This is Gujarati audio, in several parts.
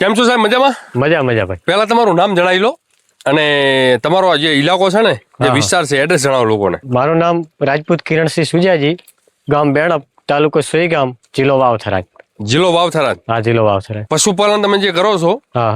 કેમ છો સાહેબ? મજામાં? મજા મજા ભાઈ. પહેલા તમારું નામ જણાવી લો અને તમારો જે ઇલાકો છે ને જે વિસ્તાર છે એડ્રેસ જણાવો લોકોને. મારું નામ રાજપૂત કિરણસિંહ સુજાજી ગામ બેણપ તાલુકો સોઈગામ જિલ્લો વાવથરાજ જિલ્લો વાવથરા હા જિલ્લો વાવથરાજ પશુપાલન તમે જે કરો છો હા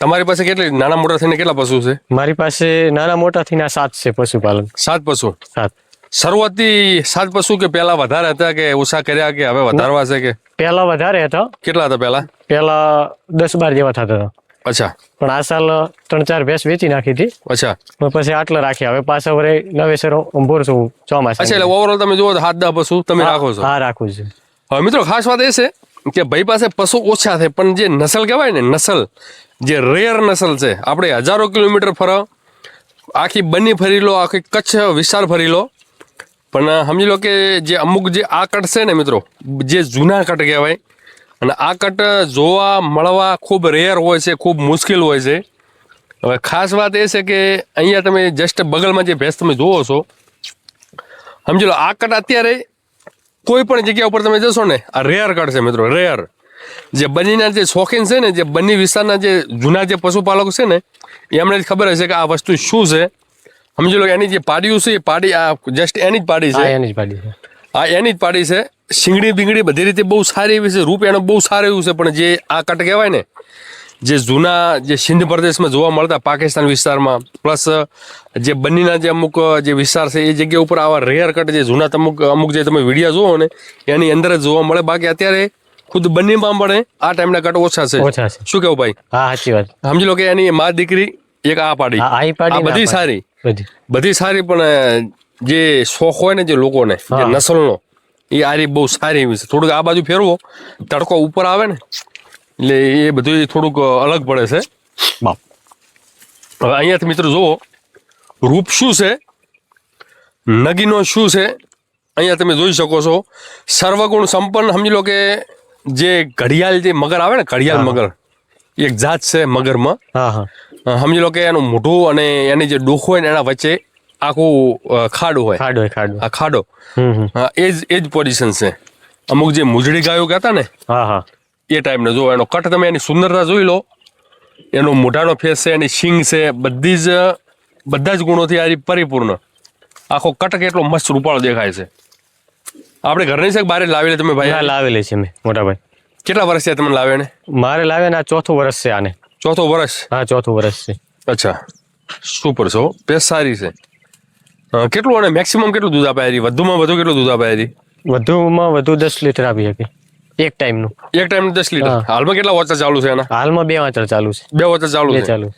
તમારી પાસે કેટલી નાના મોટા થઈને કેટલા પશુ છે? મારી પાસે નાના મોટા થઈને સાત છે પશુપાલન. સાત પશુ. સાત. શરૂઆતથી સાત પશુ કે પહેલા વધારે હતા કે ઓછા કર્યા કે હવે વધારવા છે કે? પહેલા વધારે હતા. કેટલા હતા પહેલા? પહેલા દસ બાર જેવા થતા હતા. અચ્છા. પણ આ સાલ ત્રણ ચાર ભેંસ વેચી નાખી હતી. અચ્છા. પછી આટલા રાખ્યા. હવે પાછા વરે નવેસર ઊભો છું ચોમાસા અચ્છા એટલે ઓવરઓલ તમે જુઓ તો હાથ દા પશુ તમે રાખો છો. હા રાખું છું. હવે મિત્રો ખાસ વાત એ છે કે ભાઈ પાસે પશુ ઓછા છે પણ જે નસલ કહેવાય ને નસલ જે રેર નસલ છે આપણે હજારો કિલોમીટર ફરો આખી બની ફરી લો આખી કચ્છ વિસ્તાર ફરી લો પણ સમજી લો કે જે અમુક જે આ કટ છે ને મિત્રો, જે જૂના કટ કહેવાય, અને આ કટ જોવા, મળવા ખૂબ રેર હોય છે, ખૂબ મુશ્કેલ હોય છે. હવે ખાસ વાત એ છે કે અહીંયા તમે જસ્ટ બગલમાં જે ભેંસ તમે જુઓ છો, સમજી લો, આ કટ અત્યારે કોઈ પણ જગ્યા ઉપર તમે જશો ને, આ રેર કટ છે મિત્રો, રેર. જે બનીના જે શોખીન છે ને, જે બની વિસ્તારના જે જૂના જે પશુપાલકો છે ને એમને જ ખબર હશે કે આ વસ્તુ શું છે. સમજી લો કે એની જે પાડીયું છે એ પાડી આ જસ્ટ એની જ પાડી છે. એની જ પાડી છે. આ એની જ પાડી છે. શીંગડી બીંગડી બધી રીતે બહુ સારી એવી છે. રૂપ એનો બહુ સારું એવું છે પણ જે આ કટ કહેવાય ને જે જૂના જે સિંધ પ્રદેશમાં જોવા મળતા પાકિસ્તાન વિસ્તારમાં પ્લસ જે બન્નીના જે અમુક જે વિસ્તાર છે એ જગ્યા ઉપર આવા રેયર કટ જે જૂના અમુક અમુક જે તમે વિડીયા જુઓ ને એની અંદર જ જોવા મળે. બાકી અત્યારે ખુદ બન્નીમાં મળે આ ટાઈમના કટ ઓછા છે. શું કેવું ભાઈ? હા સાચી વાત. સમજી લો કે એની મા દીકરી એક આ પાડી. આ બધી સારી. બધી. સારી પણ જે શોખ હોય ને જે લોકોને જે નસલનો એ આરી બહુ સારી એવી છે. થોડુંક આ બાજુ ફેરવો. તડકો ઉપર આવે ને એટલે એ બધું થોડુંક અલગ પડે છે. હવે અહીંયાથી મિત્રો જુઓ રૂપ શું છે? નગીનો શું છે? અહીંયા તમે જોઈ શકો છો. સર્વગુણ સંપન્ન સમજી લો કે જે ઘડિયાળ જે મગર આવે ને ઘડિયાળ મગર એક જાત છે મગરમાં. હા હા. સમજી લો કે એનું મોઢું અને એની જે ડોક હોય ને એના વચ્ચે આખું ખાડો હોય. ખાડો હોય, ખાડો. આ ખાડો. એ જ એ જ પોઝિશન છે. અમુક જે મુજડી ગાયો કહેતા ને હા હા. એ ટાઈપનો જો એનો કટ તમે એની સુંદરતા જોઈ લો એનો મોઢાનો ફેસ છે એની શિંગ છે બધી જ બધા જ ગુણોથી આ પરિપૂર્ણ. આખો કટ કેટલો મસ્ત રૂપાળો દેખાય છે. આપણે ઘરની છે બારે લાવી લે તમે ભાઈ? લાવેલી છે મેં મોટા ભાઈ. કેટલા વર્ષ છે તમને લાવે ને મારે લાવે ને આ ચોથું વર્ષ છે આને. ચોથો વર્ષ? હા ચોથું વર્ષ છે. અચ્છા. સુપર છો ભેંસ સારી છે. કેટલું અને મેક્સિમમ કેટલું દૂધ આપે એરી વધુમાં વધુ કેટલું દૂધ આપે એરી વધુમાં વધુ દસ લીટર આપી શકે. એક ટાઈમનું. એક ટાઈમ દસ લીટર? હાલમાં કેટલા વોચર ચાલુ છે એના? હાલમાં બે વોચર ચાલુ છે. બે વોચર ચાલુ છે? ચાલુ.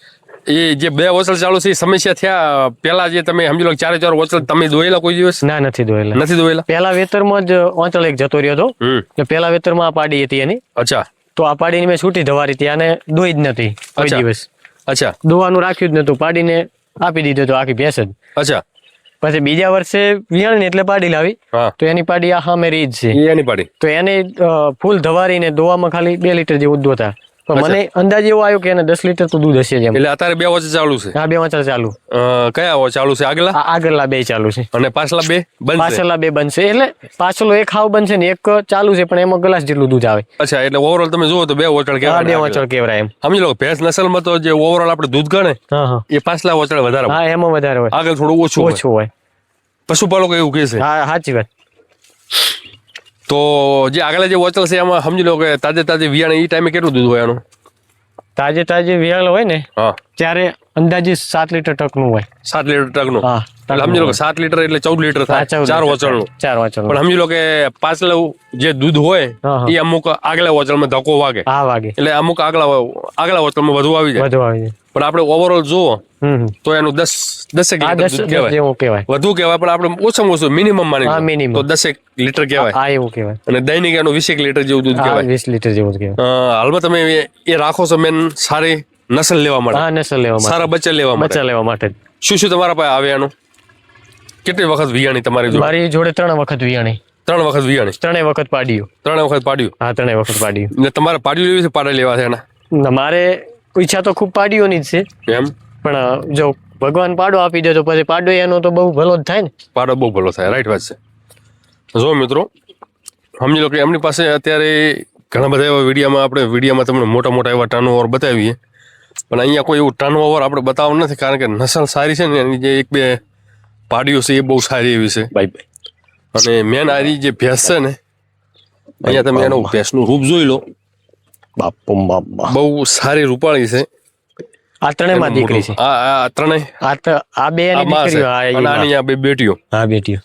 એ જે બે વોચર ચાલુ છે એ સમસ્યા થયા પેલા જે તમે સમજી લો ચારે ચાર વોચર તમે દોયેલા કોઈ દિવસ? ના નથી દોયેલા નથી દોયેલા પહેલા વેતરમાં જ ઓંચળ એક જતો રહ્યો હતો. પેલા પહેલા વેતરમાં આ પાડી હતી એની. અચ્છા. તો આ પાડીની મેં છૂટી ધવારી હતી આને દોઈ જ નથી કોઈ દિવસ. અચ્છા. દોવાનું રાખ્યું જ નતું પાડીને આપી દીધું તો આખી ભેંસ જ. અચ્છા. પછી બીજા વર્ષે વિયાણી એટલે પાડી લાવી તો એની પાડી આ સામે રીત છે. એની પાડી. તો એને ફૂલ ધવારીને દોવામાં ખાલી બે લીટર જેવું દોતા પણ મને અંદાજ એવો આવ્યો કે એને દસ લીટર તો દૂધ હશે એટલે અત્યારે બે વચ્ચે ચાલુ છે? આ બે વચ્ચે ચાલુ. કયા ચાલુ છે? આગલા? આગલા બે ચાલુ છે. અને પાછલા બે પાછલા બે બનશે એટલે પાછલો એક હાવ બનશે ને એક ચાલુ છે પણ એમાં ગ્લાસ જેટલું દૂધ આવે. અચ્છા એટલે ઓવરઓલ તમે જુઓ તો બે વચળ કેવાય બે વચળ કેવાય કેવરાય એમ. સમજી લો ભેંસ નસલમાં તો જે ઓવરઓલ આપણે દૂધ ગણે હા હા. એ પાછલા વચળ વધારે હા એમાં વધારે હોય. આગળ થોડું ઓછું હોય. ઓછું હોય. પશુપાલકો એવું કહે છે. હા સાચી વાત. તો જે આગળ જે વોચલ છે એમાં સમજી લો કે તાજે તાજે વિયાણ એ ટાઈમે કેટલું દૂધ હોય એનું તાજે તાજે વિયાણ હોય ને હા. ત્યારે અંદાજે સાત લીટર ટકનું હોય. સાત લીટર ટકનું? હા એટલે સમજી લો કે સાત લીટર એટલે ચૌદ લીટર થાય. ચાર લીટર. ચાર વાંચળ પણ સમજી લો કે પાછલા જે દૂધ હોય. એ અમુક આગલા વોચરમાં ધક્કો વાગે. હા વાગે. એટલે અમુક આગલા આગલા વોચરમાં વધુ આવી જાય. વધુ આવી જાય. પણ આપણે ઓવરઓલ જુઓ. તો એનું દસ દસેક લીટર કહેવાય. વધુ કહેવાય પણ આપણે ઓછામાં ઓછું મિનિમમ માની. તો દસેક લીટર કહેવાય. હા એવું કહેવાય. અને દૈનિક એનું વીસેક લીટર જેવું દૂધ કહેવાય. વીસ લીટર જેવું કહેવાય. હાલમાં તમે એ- એ રાખો છો મેન સારી નસલ લેવા માટે. હા નસલ લેવા માટે. સારા બચ્ચા લેવા માટે. બચ્ચા લેવા માટે શું શું તમારા પાસે આવે એનું કેટલી વખત વિયાણી તમારી જોડે? મારી જોડે ત્રણ વખત વિયાણી. ત્રણ વખત વિયાણી? ત્રણેય વખત પાડ્યું. ત્રણ વખત પાડ્યું? હા ત્રણેય વખત પાડ્યું. ને તમારે પાડ્યું લેવી છે પાડે લેવા છે એના? મારે ઈચ્છા તો ખૂબ પાડીઓની જ છે. એમ? પણ જો ભગવાન પાડો આપી દે તો પછી પાડો એનો તો બહુ ભલો જ થાય ને. પાડો બહુ ભલો થાય રાઈટ વાત છે. જો મિત્રો સમજી લો કે એમની પાસે અત્યારે ઘણા બધા એવા વિડીયામાં આપણે વિડીયામાં તમને મોટા મોટા એવા ટર્નઓવર બતાવીએ. પણ અહીંયા કોઈ એવું ટર્નઓવર આપણે બતાવવું નથી કારણ કે નસલ સારી છે ને એની જે એક બે પાડીઓ છે એ બહુ સારી એવી છે. ભાઈ ભાઈ અને મેન આરી જે ભેંસ છે ને અહીંયા તમે એનું ભેંસનું રૂપ જોઈ લો. બહુ સારી રૂપાળી છે. આ ત્રણેયમાં દીકરી છે. આ આ ત્રણેય? આ ત- આ બે દીકરીઓ. આની આ બે બેટીઓ. હા બેટીઓ.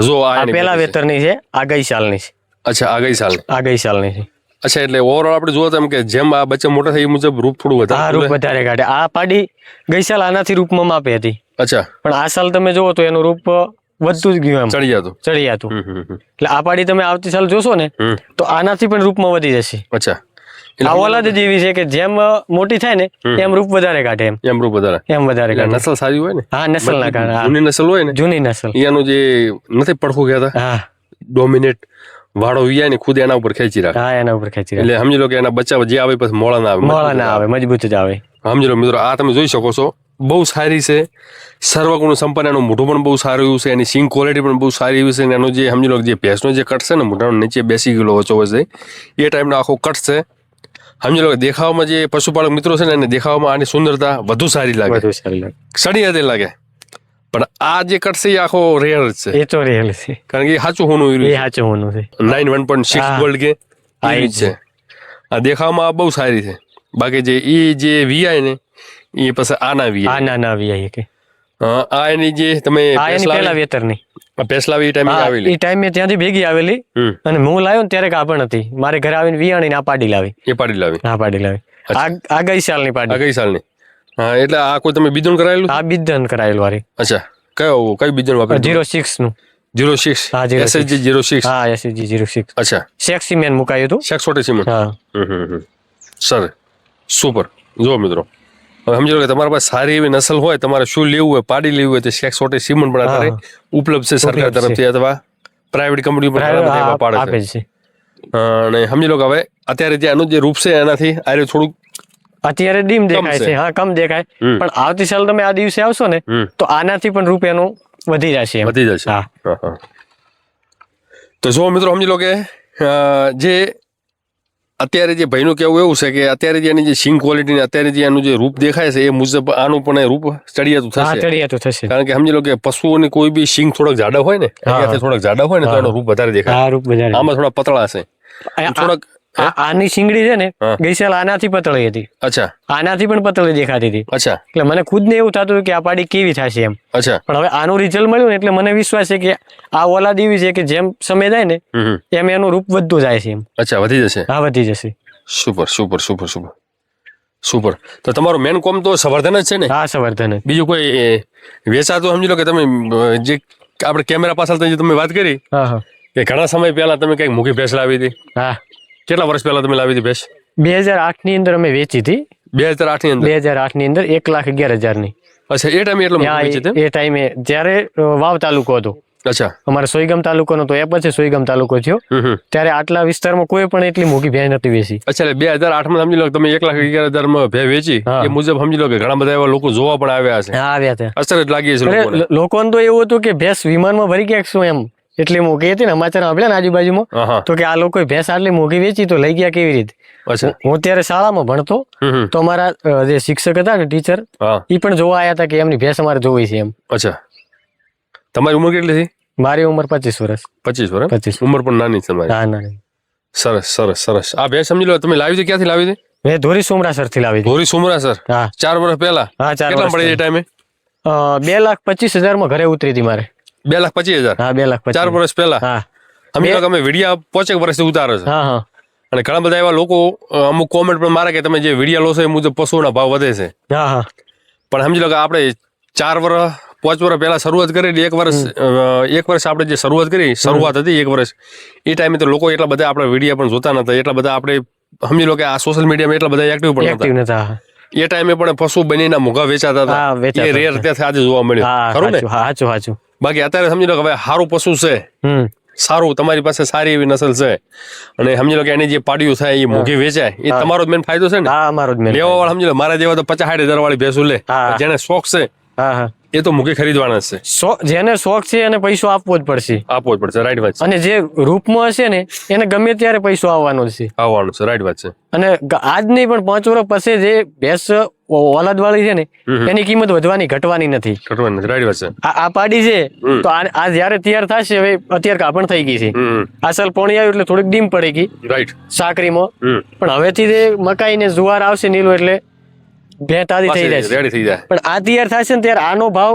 જો આ પેલા વેતરની છે આ ગઈ સાલની છે. અચ્છા આ ગઈ સાલની. આ ગઈ સાલની છે. અચ્છા એટલે ઓવરઓલ આપણે જોવો તેમ કે જેમ આ બચ્ચા મોટા થાય એ મુજબ રૂપ થોડું વધારે રૂપ વધારે કાઢે. આ પાડી ગઈ સાલ આનાથી રૂપમાં માપે હતી. અચ્છા. પણ આ સાલ તમે જોવો તો એનું રૂપ વધતું જ ગયું એમ. ચડી જતું. ચડી જતું. એટલે આ પાડી તમે આવતી સાલ જોશો ને તો આનાથી પણ રૂપમાં વધી જશે. અચ્છા. આ ઓલાદ જ એવી છે કે જેમ મોટી થાય ને એમ રૂપ વધારે કાઢે એમ. એમ રૂપ વધારે. એમ વધારે કાઢે. નસલ સારી હોય ને? હા નસલ ના કારણે જૂની નસલ હોય ને? જૂની નસલ. એનું જે નથી પડખું કહેતા? હા. ડોમિનેટ વાળો વિયા ને ખુદ એના ઉપર ખેંચી રાખે. હા એના ઉપર ખેંચી રાખે. એટલે સમજી લો કે એના બચ્ચા જે આવે પછી મોળા ના આવે મોળા ના આવે. મજબૂત જ આવે. સમજી લો મિત્રો આ તમે જોઈ શકો છો બહુ સારી છે. સર્વગુણ સંપન્ન એનું મોઢું પણ બહુ સારું એવું છે એની સિંગ ક્વોલિટી પણ બહુ સારી એવી છે અને એનો જે સમજી લો કે જે ભેંસનો જે કટ છે ને મોઢાનો નીચે બેસી ગયેલો ઓછો હોય છે એ ટાઈપનો આખો કટ છે. સમજી લો દેખાવમાં જે પશુપાલક મિત્રો છે ને એને દેખાવામાં આની સુંદરતા વધુ સારી લાગે. વધુ સારી લાગે. સડી હદે લાગે. પણ આ જે કટ છે એ આખો રેર છે. એ તો રિયલ છે. કારણ કે એ સાચું હોનું એ સાચું હોનું છે. Nine one point six. Gold કે એ જ છે. આ દેખાવામાં આ બહુ સારી છે. બાકી જે ઈ જે વીઆઈ ને એ પછી આના આ વીઆઈ ના ના આવી કે. આ એની જે તમે પેલા વેતરની. પેસલાવી ટાઈમે આવેલી. એ ટાઈમે ત્યાંથી ભેગી આવેલી. અને હું લાવ્યો ને ત્યારે કાપણ હતી. મારે ઘરે આવીને વિયાણી આ પાડી લાવી. એ પાડી લાવી. ના પાડી લાવી. આ આ ગઈ સાલની આ પાડી કઈ સાલની. હા એટલે આ કોઈ તમે બીજું કરાયેલું? આ બીજન કરાયેલું વારી. અચ્છા. કયો કઈ બીજું વાપર્યું જીરો સિક્સનું. Zero six? હા, 06. SHG zero six? હા એસજી જીરો સિક્સ. અચ્છા. સેક્સી મેન મુકાયું હતું. સેક્સ સિમન હા. હમ હમ હમ. Sir super. જો મિત્રો. હવે સમજો કે તમારા પાસે સારી એવી નસલ હોય તમારે શું લેવું હોય પાડી લેવું હોય તો શેક સોટે સિમન પણ અત્યારે ઉપલબ્ધ છે સરકાર તરફથી અથવા પ્રાઇવેટ કંપની પણ ઘણા બધા એવા પાડે છે. અને સમજી લો કે હવે અત્યારે જે આનું જે રૂપ છે એનાથી આરે થોડુંક અત્યારે ડીમ દેખાય છે. હા કમ દેખાય. પણ આવતી સાલ તમે આ દિવસે આવશો ને તો આનાથી પણ રૂપ એનું વધી જશે વધી જશે. હા. તો જો મિત્રો સમજી લો કે જે અત્યારે જે ભાઈનું કહેવું એવું છે કે અત્યારે જે એની જે સિંગ ક્વોલિટી અત્યારે જે એનું જે રૂપ દેખાય છે એ મુજબ આનું પણ રૂપ ચડિયાતું થશે. ચડિયાતું થશે. કારણ કે સમજી લો કે પશુઓની કોઈ બી સિંગ થોડાક જાડા હોય ને થોડોક જાડા હોય ને તો. એનું રૂપ વધારે દેખાય. રૂપ આમાં થોડા પતળા છે થોડાક આની શીંગડી છે ને ગઈસાલ આનાથી પતળી હતી. અચ્છા. આનાથી પણ પતળી દેખાતી હતી. અચ્છા. એટલે મને ખુદ ને એવું થતું કે આ પાડી કેવી થશે એમ. અચ્છા. પણ હવે આનું રિઝલ્ટ મળ્યું ને એટલે મને વિશ્વાસ છે કે આ ઓલાદ એવી છે કે જેમ સમય જાય ને. એમ એનું રૂપ વધતું જાય છે એમ. અચ્છા વધી જશે. હા વધી જશે. Super super super super. Super. તો તમારો મેન કોમ તો સંવર્ધન જ છે ને? હા સંવર્ધન બીજું કોઈ વેચાતું સમજી લો કે તમે જે આપણે કેમેરા પાછળ જે તમે વાત કરી હા હા. કે ઘણા સમય પહેલા તમે કંઈક મૂકી ભેંસ લાવી હતી. હા. કેટલા વર્ષ પહેલા તમે લાવી હતી ભેંસ? બે હજાર આઠની અંદર અમે વેચી હતી. બે હજાર આઠની અંદર? બે હજાર આઠની અંદર એક લાખ અગિયાર હજારની. અચ્છા એ ટાઈમે એટલે એ ટાઈમે જ્યારે વાવ તાલુકો હતો. અચ્છા. અમારે સોયગામ તાલુકો નો તો એ પછી સોયગામ તાલુકો થયો. ત્યારે આટલા વિસ્તારમાં કોઈ પણ એટલી મોંઘી ભેંસ નથી વેચી. અચ્છા બે હજાર આઠમાં સમજી લો કે તમે એક લાખ અગિયાર હજારમાં ભે વેચી. એ મુજબ સમજી લો કે ઘણા બધા એવા લોકો જોવા પણ આવ્યા છે. આવ્યા હતા. અસર જ લાગી છે લોકોને. તો એવું હતું કે ભેંસ વિમાનમાં ભરી ગયા શું એમ? એટલી મોંઘી હતી ને સમાચાર સાંભળ્યા ને આજુબાજુમાં. તો કે આ લોકોએ ભેંસ આટલી મોંઘી વેચી તો લઈ ગયા કેવી રીતે? હું ત્યારે શાળામાં ભણતો. તો અમારા જે શિક્ષક હતા ને ટીચર એ પણ જોવા આવ્યા હતા કે એમની ભેંસ અમારે જોવી છે એમ. અચ્છા. તમારી ઉંમર કેટલી હતી? મારી ઉંમર પચીસ વર્ષ. પચીસ વર્ષ પચીસ. ઉંમર પણ નાની તમારી. હા ના ના. સરસ સરસ સરસ. આ ભેંસ સમજી લો તમે લાવી હતી ક્યાંથી લાવી હતી મેં ધોરી સોમરાસરથી લાવી ધોરી સુમરા સર હા. ચાર વર્ષ પહેલા? હા ચાર વર્ષ પડી ટાઈમે? બે લાખ પચીસ હજારમાં ઘરે ઉતરી હતી મારે. બે લાખ પચીસ હજાર? હા બે લાખ ચાર વર્ષ પહેલા? હા. અમે અમે વિડીયા પોચેક વર્ષથી ઉતારો છે. હા હા. અને ઘણા બધા એવા લોકો અમુક કોમેન્ટ પણ મારે કે તમે જે વિડીયા લો છો એ મુજબ પશુઓના ભાવ વધે છે. હા હા. પણ સમજી લો કે આપણે ચાર વર્ષ પાંચ વર્ષ પહેલા શરૂઆત કરી એક વર્ષ એક વર્ષ આપણે જે શરૂઆત કરી શરૂઆત હતી એક વર્ષ. એ ટાઈમે તો લોકો એટલા બધા આપણે વિડીયા પણ જોતા નતા એટલા બધા આપણે સમજી લો કે આ સોશિયલ મીડિયામાં એટલા બધા એક્ટિવ પણ નતા. એ ટાઈમે પણ પશુ બનીના મોઘા વેચાતા હતા. એ રેર. ત્યાંથી આજે જોવા મળ્યું. ખરું ને? સાચું સાચું. બાકી અત્યારે સમજી લો કે હવે સારું પશુ છે. સારું તમારી પાસે સારી એવી નસલ છે. અને સમજી લો કે એની જે પાડ્યું થાય એ મોઘી વેચાય. એ તમારો જ મેન ફાયદો છે ને? હા અમારો જ મેન લેવા વાળા સમજી લો મારા જેવા તો પચાસ સાઠ હજાર વાળી ભેંસું લે. જેને શોખ છે હા હા. એ તો મૂકી ખરીદવાના છે. જેને શોખ છે એને પૈસો આપવો જ પડશે. આપવો જ પડશે રાઈટ વાત છે. અને જે રૂપમાં હશે ને એને ગમે ત્યારે પૈસો આવવાનો છે. આવવાનો છે રાઈટ વાત છે. અને આજ નહીં પણ પાંચ વર્ષ પછી જે ભેંસ ઓલાદ વાળી છે ને એની કિંમત વધવાની ઘટવાની નથી. ઘટવાની નથી રાઈટ વાત છે. આ પાડી છે તો આ જયારે તૈયાર થશે હવે અત્યારે કાપણ થઈ ગઈ છે. અસલ પોણી આવ્યું એટલે થોડીક ડીમ પડી ગઈ. રાઈટ સાકરીમાં. પણ હવેથી જે મકાઈ ને જુવાર આવશે નીલું એટલે ભેં આદિ થઈ જાય રેડી થઈ જાય. પણ આ તૈયાર થશે ને ત્યારે આનો ભાવ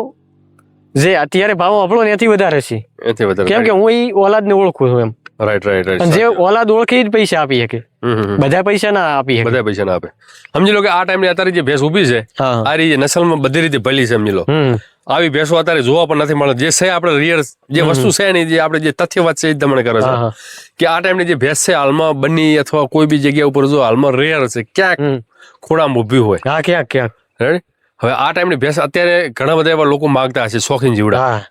જે અત્યારે ભાવ આપણો ને એથી વધારે છે. એથી વધારે. કેમ કે હું એ ઓલાદ ને ઓળખું છું એમ. રાઈટ રાઈટ અને રાઈટ જે ઓલાદ ઓળખી જ પૈસા આપી શકે. બધા પૈસા ના આપી શકે. બધા પૈસા ના આપે. સમજી લો કે આ ટાઈમે અત્યારે જે ભેંસ ઊભી છે આ રીતે નસલમાં બધી રીતે ભલી છે સમજી લો. આવી ભેંસો અત્યારે જોવા પણ નથી મળે જે છે આપણે રિયર જે વસ્તુ છે ને જે આપણે જે તથ્યવાદ છે એ તમને કરે છે. કે આ ટાઈમની જે ભેંસ છે હાલમાં બની અથવા કોઈ બી જગ્યા ઉપર જો હાલમાં રેર છે ક્યાંક ખોડામાં ઊભી હોય. હા ક્યાંક ક્યાંક રેડી હવે આ ટાઈમની ભેંસ અત્યારે ઘણા બધા એવા લોકો માગતા હશે શોખીન જીવડા. હા.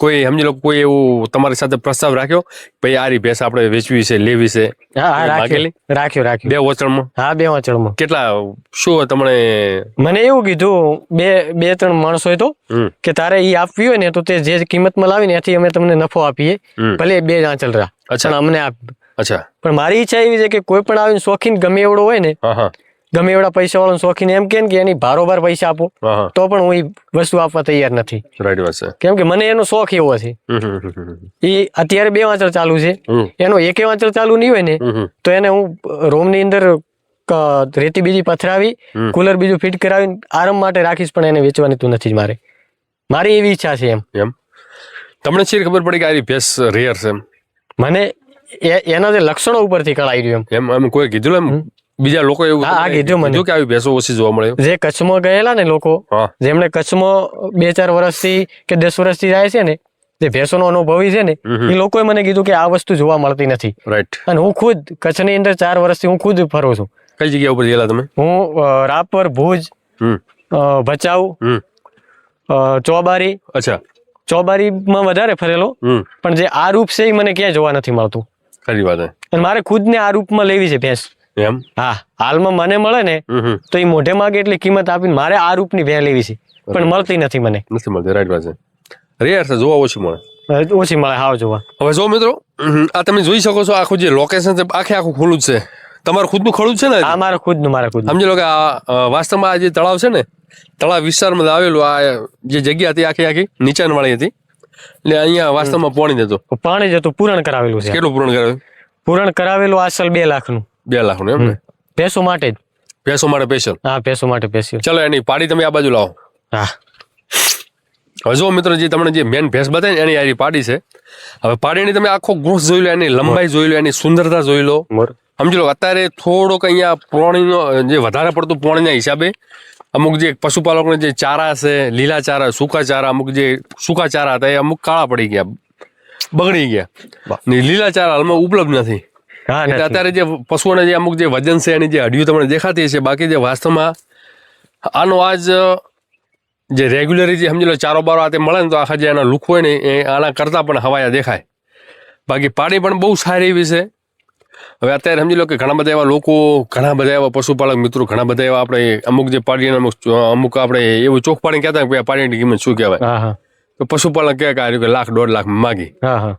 કોઈ સમજી લો કોઈ એવું તમારી સાથે પ્રસ્તાવ રાખ્યો? ભાઈ આ રી ભેંસ આપણે વેચવી છે લેવી છે. રાખ્યો. રાખ્યો બે વચણમાં? હા બે વચણમાં. કેટલા શું તમને? મને એવું કીધું બે બે ત્રણ માણસો તો કે તારે ઈ આપવી હોય ને તો તે જે કિંમતમાં લાવીને એથી અમે તમને નફો આપીએ. ભલે બે આંચલ રહ્યા અચ્છા. અમને આપ અચ્છા. પણ મારી ઈચ્છા એવી છે કે કોઈ પણ આવીને શોખીન ગમે એવડો હોય ને ગમે એવડા પૈસા વાળો શોખીન એમ કે ને કે એની ભારોભાર પૈસા આપો તો પણ હું એ વસ્તુ આપવા તૈયાર નથી. રાઈટ વાત છે. કેમ કે મને એનો શોખ એવો છે. ઈ અત્યારે બે વાંચર ચાલુ છે. એનો એકે વાંચર ચાલુ નહીં હોય ને તો એને હું રૂમની અંદર રેતી બીજી પથરાવી કુલર બીજું ફિટ કરાવી આરામ માટે રાખીશ પણ એને વેચવાની તું નથી જ મારે. મારી એવી ઈચ્છા છે એમ. એમ? તમને છે ખબર પડી કે આ ભેંસ રેર છે મને એ- એના જે લક્ષણો ઉપરથી કળાઈ રહ્યું એમ. એમ કોઈ કીધું એમ? બીજા લોકો એવું હા, હા, કીધું મને. કે આવી ભેંસો ઓછી જોવા મળે જે કચ્છમાં ગયેલા ને લોકો જેમણે કચ્છમાં બે ચાર વર્ષથી કે દસ વર્ષથી જાય છે ને જે ભેંસોનો અનુભવી છે ને એ લોકોએ મને કીધું કે આ વસ્તુ જોવા મળતી નથી. રાઈટ અને હું ખુદ કચ્છની અંદર ચાર વર્ષથી હું ખુદ ફરું છું. કઈ જગ્યા ઉપર ગયેલા તમે? હું રાપર ભુજ ભચાઉ ચોબારી. અચ્છા. ચોબારીમાં વધારે ફરેલો પણ જે આ રૂપ છે એ મને ક્યાંય જોવા નથી મળતું. ખરી વાત અને મારે ખુદને આ રૂપમાં લેવી છે ભેંસ. એમ? હા હાલમાં મને મળે ને તો એ મોઢે માગે એટલી કિંમત આપીને મારે આ રૂપની ભેં લેવી છે. પણ મળતી નથી મને. નથી મળતી રાઈટ છે. રેર છે જોવા ઓછી મળે. ઓછી મળે હાવ જોવા. હવે જો મિત્રો આ તમે જોઈ શકો છો આખું જે લોકેશન છે આખે આખું ખુલ્લું જ છે. તમારું ખુદનું જ છે ને આ મારા ખુદનું મારા ખુદ સમજી લો કે આ વાસ્તવમાં આ જે તળાવ છે ને તળાવ વિસ્તારમાં આવેલું આ જે જગ્યા હતી આખી આખી નીચાણવાળી હતી. એટલે અહીંયા વાસ્તવમાં પાણી જતું. પાણી જતું પૂરણ કરાવેલું છે. કેટલું પૂરણ કરાવેલું પૂરણ કરાવેલું આસલ બે લાખનું. બે લાખનું એમ ને? ભેંસો માટે જ. ભેંસો માટે સ્પેશિયલ હા ભેંસો માટે ભેંસ્યું ચલો એની પાડી તમે આ બાજુ લાવો. હા. હવે જો મિત્રો જે તમને જે મેન ભેંસ બતાવી ને એની આરી પાડી છે હવે પાડીની તમે આખો ગોસ જોઈ લો એની લંબાઈ જોઈ લો એની સુંદરતા જોઈ લો. સમજી લો અત્યારે થોડોક અહીંયા પ્રોણીનો જે વધારે પડતું પ્રોણીના હિસાબે અમુક જે પશુપાલકોને જે ચારા છે લીલા ચારા સૂકા ચારા અમુક જે સૂકા ચારા હતા એ અમુક કાળા પડી ગયા બગડી ગયા. ને લીલા ચારા હાલમાં ઉપલબ્ધ નથી. એટલે અત્યારે જે પશુઓને જે અમુક જે વજન છે એની જે હડિયું તમને દેખાતી છે બાકી જે વાસ્તવમાં આનો આજ જે રેગ્યુલરી જે સમજી લો ચારો બારો આ તે મળે ને તો આખા જે એના લુક હોય ને એ આના કરતાં પણ હવાયા દેખાય. બાકી પાણી પણ બહુ સારી એવી છે. હવે અત્યારે સમજી લો કે ઘણા બધા એવા લોકો ઘણા બધા એવા પશુપાલક મિત્રો ઘણા બધા એવા આપણે અમુક જે પાડીને અમુક અમુક આપણે એવું ચોખ પાણી કહેતા કે પાણીની કિંમત શું કહેવાય? તો પશુપાલક કહે કે આ કે લાખ દોઢ લાખ માગી. હા હા.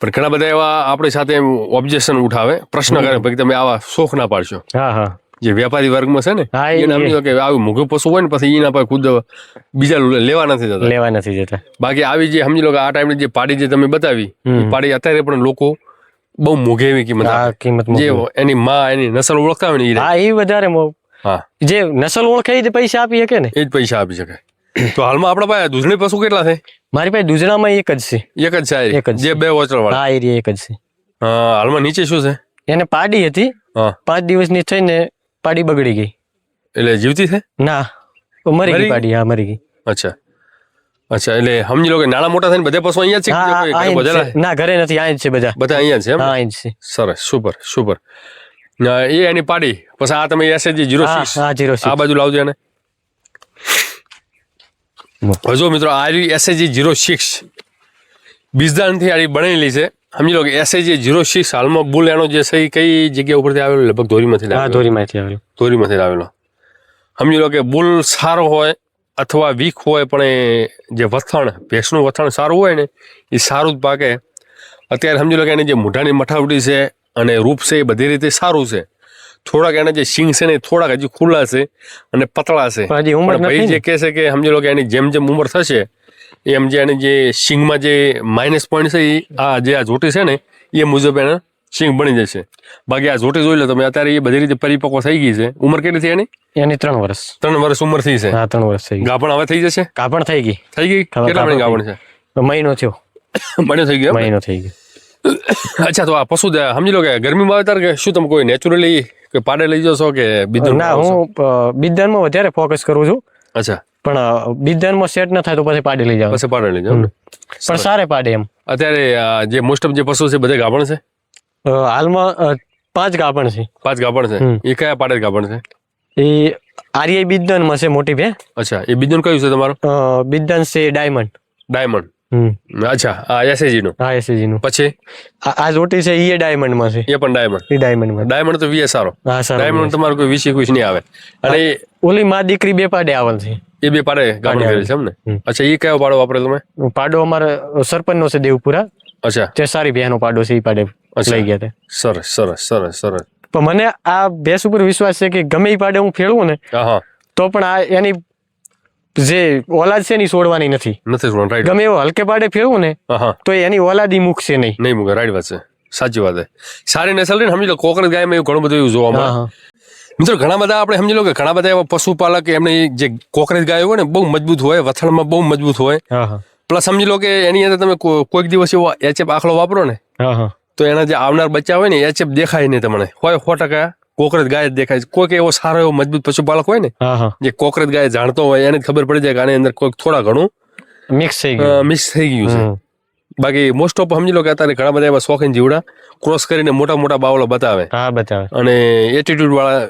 પણ ઘણા બધા એવા આપણી સાથે ઓબ્જેક્શન ઉઠાવે. પ્રશ્ન કરે ભાઈ તમે આવા શોખ ના પાડશો. હા હા. જે વેપારી વર્ગમાં છે ને એને સમજી કે આવું મોઘું પશુ હોય ને પછી એના પર ખુદ બીજા લેવા નથી જતા. લેવા નથી જતા. બાકી આવી જે સમજી લો કે આ ટાઈમની જે પાડી જે તમે બતાવી પાડી અત્યારે પણ લોકો બહુ મોઘી એવી કિંમત આ કિંમત જે એની માં એની નસલ ઓળખતા હોય ને હા એ વધારે હા. જે નસલ ઓળખાઈ એ પૈસા આપી શકે ને. એ જ પૈસા આપી શકે તો હાલમાં આપણા પાસે દૂધની પશુ કેટલા છે? મારી પાસે દૂધણામાં એક જ છે. એક જ છે એક જ જે બે વોચર વાળા? હા એરિયા એક જ છે. હા હાલમાં નીચે શું છે? એને પાડી હતી. પાંચ દિવસની થઈને પાડી બગડી ગઈ. એટલે જીવતી છે? ના મરી ગઈ? પાડી હા મરી ગઈ. અચ્છા. અચ્છા એટલે સમજી લો કે નાના મોટા થઈને બધા પશુ અહીંયા જ છે? ના ઘરે નથી અહીંયા જ છે બધા. બધા અહીંયા છે હા જ છે. સરસ સુપર સુપર એ એની પાડી. પછી આ તમે એસએજી જીરો સિક્સ જીરો આ બાજુ લાવજો એને. હજો મિત્રો આ રહ્યું એસએજી જીરો સિક્સ બીજદાનથી આ બનેલી છે. સમજી લો કે એસએજી જીરો સિક્સ હાલમાં બુલ એનો જે છે એ કઈ જગ્યા ઉપરથી આવેલો? લગભગ ધોરીમાંથી હા આવેલો. ધોરીમાંથી આવ્યો ધોરીમાંથી આવેલો. સમજી લો કે બુલ સારો હોય અથવા વીક હોય પણ એ જે વથાણ ભેંસનું વથાણ સારું હોય ને એ સારું જ પાકે. અત્યારે સમજી લો કે એની જે મોઢાની મઠાવટી છે અને રૂપ છે એ બધી રીતે સારું છે. થોડાક એના જે સિંગ છે ને એ થોડાક હજી ખુલ્લા છે અને પતળા છે. હજી ઉંમર ભાઈ જે કહે છે કે સમજી લો કે એની જેમ જેમ ઉંમર થશે એમ જે એની જે સિંગમાં જે માઇનસ પોઈન્ટ છે એ આ જે આ જોટી છે ને એ મુજબ એને સિંગ બની જશે. બાકી આ જોટી જોઈ લો તમે અત્યારે એ બધી રીતે પરિપક્વ થઈ ગઈ છે. ઉંમર કેટલી થઈ એની? એની ત્રણ વર્ષ. ત્રણ વર્ષ ઉંમર થઈ છે. હા ત્રણ વર્ષ થઈ ગાભણ હવે થઈ જશે? ગાભણ થઈ ગઈ. થઈ ગઈ? કેટલા ગાભણ છે? મહિનો થયો. બન્યો થઈ ગયો મહિનો થઈ ગયો. અચ્છા તો આ પશુ સમજી લો કે ગરમીમાં આવે ત્યારે કે શું તમે કોઈ નેચરલી કે પાડે લઈ જશો કે બીજું ના હું અ, વધારે ફોકસ કરું છું. અચ્છા. પણ અ, બિદ્દાનમાં સેટ ન થાય તો પછી પાડે લઈ જાવ પછી પાડે લઈ જાવ? પણ સારે પાડે એમ. અત્યારે જે મોસ્ટ ઓફ જે પશુ છે બધે ગાભણ છે? હાલમાં પાંચ ગાભણ છે. પાંચ ગાભણ છે? એ કયા પાડે ગાભણ છે? એ આર્ય બીજાનમાં છે મોટી બે અચ્છા એ બીજું કયું છે તમારું? અ, બિદ્દાન છે ડાયમંડ. ડાયમંડ. અચ્છા આ એસએજી નું? હા એસએજી નું. પછી? આ જોટી છે એ ડાયમંડમાં છે. એ પણ ડાયમંડ એ ડાયમંડમાં ડાયમંડ તો વીએ સારો. હા સર ડાયમંડ તમારું કોઈ વિશે એકવીસ નહીં આવે. અને ઓલી માં દીકરી બે પાડે આવેલ છે. એ બે પાડે ગામડે કરેલ છે એમ ને? અચ્છા એ કયો પાડો વાપરે તમે? પાડો અમારે સરપંચ નો છે દેવપુરા. અચ્છા. તે સારી બહેનો પાડો છે એ પાડે. લઈ ગયા તે. સરસ સરસ સરસ સરસ. પણ મને આ ભેંસ ઉપર વિશ્વાસ છે કે ગમે એ પાડે હું ફેરવું ને તો પણ આ એની જે ઓલાદ છે ની છોડવાની નથી. નથી છોડવાનું રાઈટ ગમે એવો હલકે પાડે ફેરવું ને હા તો એની ઓલાદ મૂકશે નહીં. નહીં મૂકે રાઈટ વાત છે. સાચી વાત છે. સારી નસલ ને સમજી લો કોકરેજ ગાયમાં એવું ઘણું બધું એવું જોવા મળે. મિત્રો ઘણા બધા આપણે સમજી લો કે ઘણા બધા એવા પશુપાલક એમને જે કોકરેજ ગાય હોય ને બહુ મજબૂત હોય વથણમાં બહુ મજબૂત હોય. પ્લસ સમજી લો કે એની અંદર તમે કોઈક દિવસ એવો એચએફ આખલો વાપરો ને તો એના જે આવનાર બચ્ચા હોય ને એચએફ દેખાય નહીં તમને. હોય સો ટકા. કોકરેજ ગાય દેખાય છે. કોઈક એવો સારો એવો મજબૂત પશુપાલક હોય ને જે કોકરેજ ગાય જાણતો હોય એને ખબર પડી જાય કે આની અંદર કોઈક થોડા ઘણું મિક્સ થઈ ગયું. મિક્સ થઈ ગયું છે. બાકી મોસ્ટ ઓફ સમજી લો કે અત્યારે ઘણા બધા એવા શોખીન જીવડા ક્રોસ કરીને મોટા મોટા બાવળો બતાવે. હા બતાવે. અને એટીટ્યુડ વાળા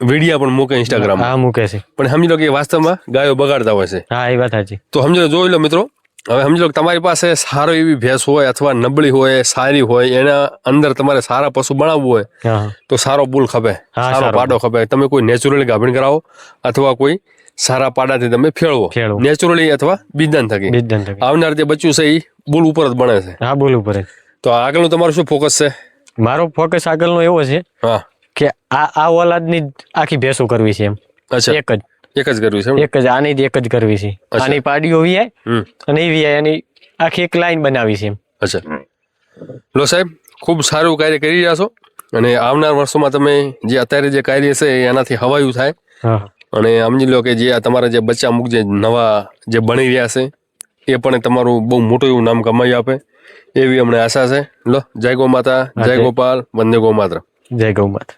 વિડીયા પણ મૂકે ઇન્સ્ટાગ્રામ હા મૂકે છે. પણ સમજી લો કે વાસ્તવમાં ગાયો બગાડતા હોય છે. હા એ વાત સાચી. તો સમજો જોઈ લો મિત્રો હવે સમજો તમારી પાસે સારો એવી ભેંસ હોય અથવા નબળી હોય સારી હોય એના અંદર તમારે સારા પશુ બનાવવું હોય તો સારો બુલ ખપે સારો પાડો ખપે. તમે કોઈ નેચરલી ગાભણ કરાવો અથવા કોઈ સારા પાડાથી તમે ફેળવો. ફેળવો. નેચરલી અથવા બીજદાન થકી. આવનાર જે બચ્યું છે એ બુલ ઉપર જ બને છે. હા બુલ ઉપર તો આગળનું તમારું શું ફોકસ છે? મારો ફોકસ આગળનો એવો છે હા. કે આ આ ઓલાદની આખી ભેંસો કરવી છે એમ. અચ્છા. એક જ. એક જ કરવી છે એક જ આની જ એક જ કરવી છે. આની પાડીઓ વીઆઈ અને એ વીઆઈ એની આખી એક લાઈન બનાવી છે અચ્છા. લો સાહેબ ખૂબ સારું કાર્ય કરી રહ્યા છો અને આવનાર વર્ષોમાં તમે જે અત્યારે જે કાર્ય છે એનાથી હવાયું થાય. અને સમજી લો કે જે આ તમારા જે બચ્ચા અમુક જે નવા જે બની રહ્યા છે એ પણ તમારું બહુ મોટું એવું નામ કમાઈ આપે. એવી અમને આશા છે. લો જય ગો માતા જય જય- ગોપાલ વંદે ગો માત્ર જય ગૌ માતા.